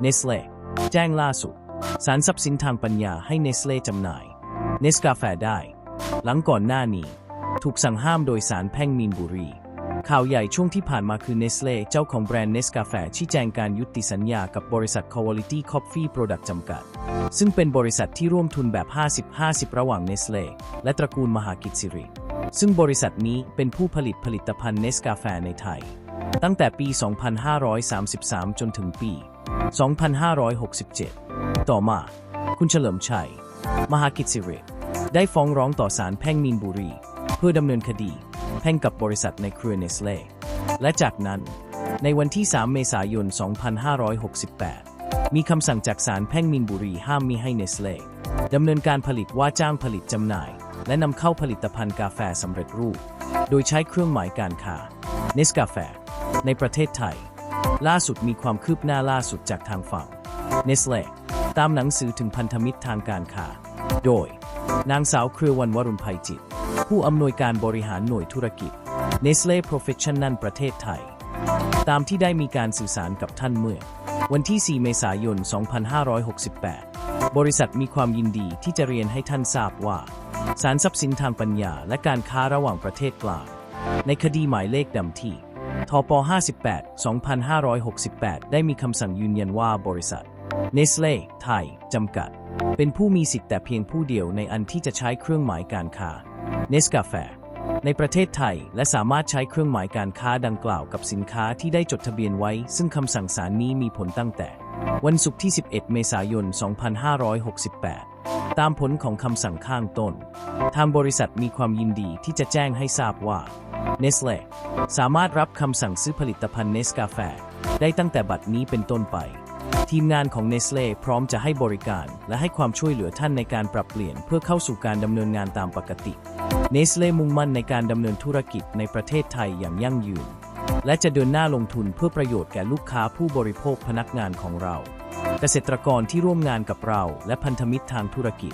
เนสเล่แจ้งล่าสุด สารทรัพย์สินทางปัญญาให้เนสเล่จำหน่าย เนสกาแฟได้ หลังก่อนหน้านี้ ถูกสั่งห้ามโดยสารแพ่งมีนบุรี ข่าวใหญ่ช่วงที่ผ่านมาคือเนสเล่เจ้าของแบรนด์เนสกาแฟชี้แจงการยุติสัญญากับบริษัท Quality Coffee Product จำกัด ซึ่งเป็นบริษัทที่ร่วมทุนแบบ 50-50 ระหว่างเนสเล่และตระกูลมหากิจสิริ ซึ่งบริษัทนี้เป็นผู้ผลิตผลิตภัณฑ์เนสกาแฟในไทย ตั้งแต่ปี 2533 จนถึงปี 2567 ต่อมา คุณเฉลิมชัย มหากิจสิริ ได้ฟ้องร้องต่อศาลแพ่งมีนบุรี เพื่อดำเนินคดี แพ่งกับบริษัทในเครือเนสเล่และจากนั้น ในวันที่ 3 เมษายน 2568 มีคำสั่งจากศาลแพ่งมีนบุรีห้ามมิให้เนสเล่ดำเนินการผลิตว่าจ้างผลิตจำหน่าย และนำเข้าผลิตภัณฑ์กาแฟสำเร็จรูป โดยใช้เครื่องหมายการค้าเนสกาแฟในประเทศไทย ล่าสุดมีความคืบหน้าล่าสุดจากทางฝั่งเนสเล่ตามหนังสือถึงพันธมิตรทางการค้า โดย นางสาวเครือวันวรุณภัยจิต ผู้อำนวยการบริหารหน่วยธุรกิจ Nestle Professional ประเทศไทย ตามที่ได้มีการสื่อสารกับท่านเมื่อ วันที่ 4 เมษายน 2568 บริษัทมีความยินดีที่จะเรียนให้ท่านทราบว่า สารทรัพย์สินทางปัญญาและการค้าระหว่างประเทศกลาง ในคดีหมายเลขดำที่ทป58 2568 ได้มีคำสั่งยืนยันว่าบริษัท Nestle ไทย จำกัด เป็นผู้มีสิทธิ์แต่เพียงผู้เดียวในอันที่จะใช้เครื่องหมายการค้า Nescafe ในประเทศไทยและสามารถใช้เครื่องหมายการค้าดังกล่าวกับสินค้าที่ได้จดทะเบียนไว้ ซึ่งคำสั่งศาลนี้มีผลตั้งแต่ วันศุกร์ที่ 11 เมษายน 2568 ตามผลของคำสั่งข้างต้น ทางบริษัทมีความยินดีที่จะแจ้งให้ทราบว่า Nestle สามารถรับคำสั่งซื้อผลิตภัณฑ์ Nescafe ได้ตั้งแต่บัดนี้เป็นต้นไป ทีมงานของ Nestle พร้อมจะให้บริการและให้ความช่วยเหลือท่านในการปรับเปลี่ยนเพื่อเข้าสู่การดำเนินงานตามปกติ Nestle มุ่งมั่นในการดำเนินธุรกิจในประเทศไทยอย่างยั่งยืน และจะเดินหน้าลงทุนเพื่อประโยชน์แก่ลูกค้าผู้บริโภคพนักงานของเรา เกษตรกรที่ร่วมงานกับเรา และพันธมิตรทางธุรกิจ